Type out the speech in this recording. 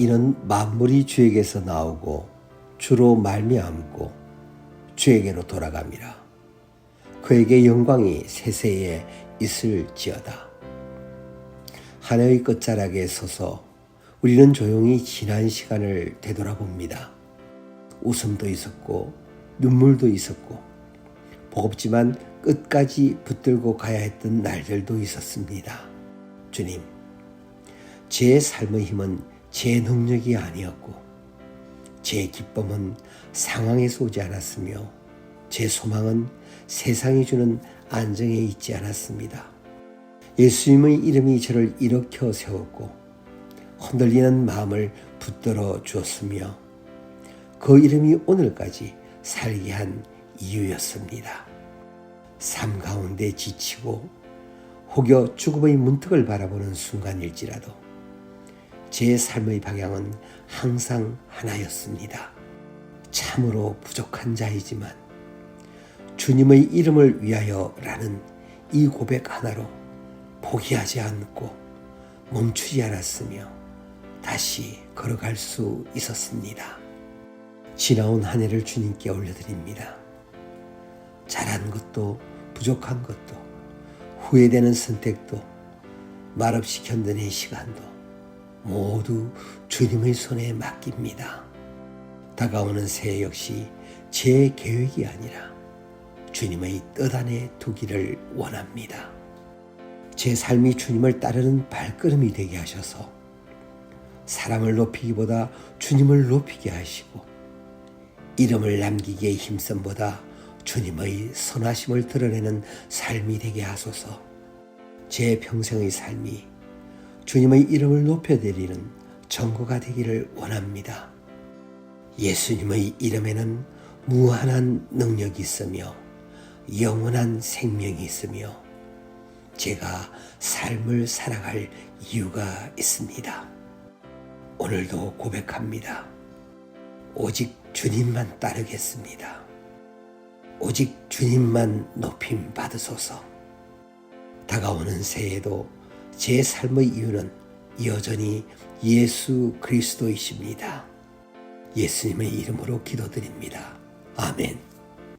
이는 만물이 주에게서 나오고 주로 말미암고 주에게로 돌아갑니다. 그에게 영광이 세세에 있을지어다. 하늘의 끝자락에 서서 우리는 조용히 지난 시간을 되돌아봅니다. 웃음도 있었고 눈물도 있었고 버겁지만 끝까지 붙들고 가야 했던 날들도 있었습니다. 주님, 제 삶의 힘은 제 능력이 아니었고 제 기쁨은 상황에서 오지 않았으며 제 소망은 세상이 주는 안정에 있지 않았습니다. 예수님의 이름이 저를 일으켜 세웠고 흔들리는 마음을 붙들어 주었으며 그 이름이 오늘까지 살게 한 이유였습니다. 삶 가운데 지치고 혹여 죽음의 문턱을 바라보는 순간일지라도 제 삶의 방향은 항상 하나였습니다. 참으로 부족한 자이지만 주님의 이름을 위하여라는 이 고백 하나로 포기하지 않고 멈추지 않았으며 다시 걸어갈 수 있었습니다. 지나온 한 해를 주님께 올려드립니다. 잘한 것도 부족한 것도 후회되는 선택도 말없이 견뎌낸 시간도 모두 주님의 손에 맡깁니다. 다가오는 새해 역시 제 계획이 아니라 주님의 뜻 안에 두기를 원합니다. 제 삶이 주님을 따르는 발걸음이 되게 하셔서 사람을 높이기보다 주님을 높이게 하시고 이름을 남기기에 힘씀보다 주님의 선하심을 드러내는 삶이 되게 하소서. 제 평생의 삶이 주님의 이름을 높여드리는 정거가 되기를 원합니다. 예수님의 이름에는 무한한 능력이 있으며 영원한 생명이 있으며 제가 삶을 살아갈 이유가 있습니다. 오늘도 고백합니다. 오직 주님만 따르겠습니다. 오직 주님만 높임 받으소서. 다가오는 새해에도 제 삶의 이유는 여전히 예수 그리스도이십니다. 예수님의 이름으로 기도드립니다. 아멘.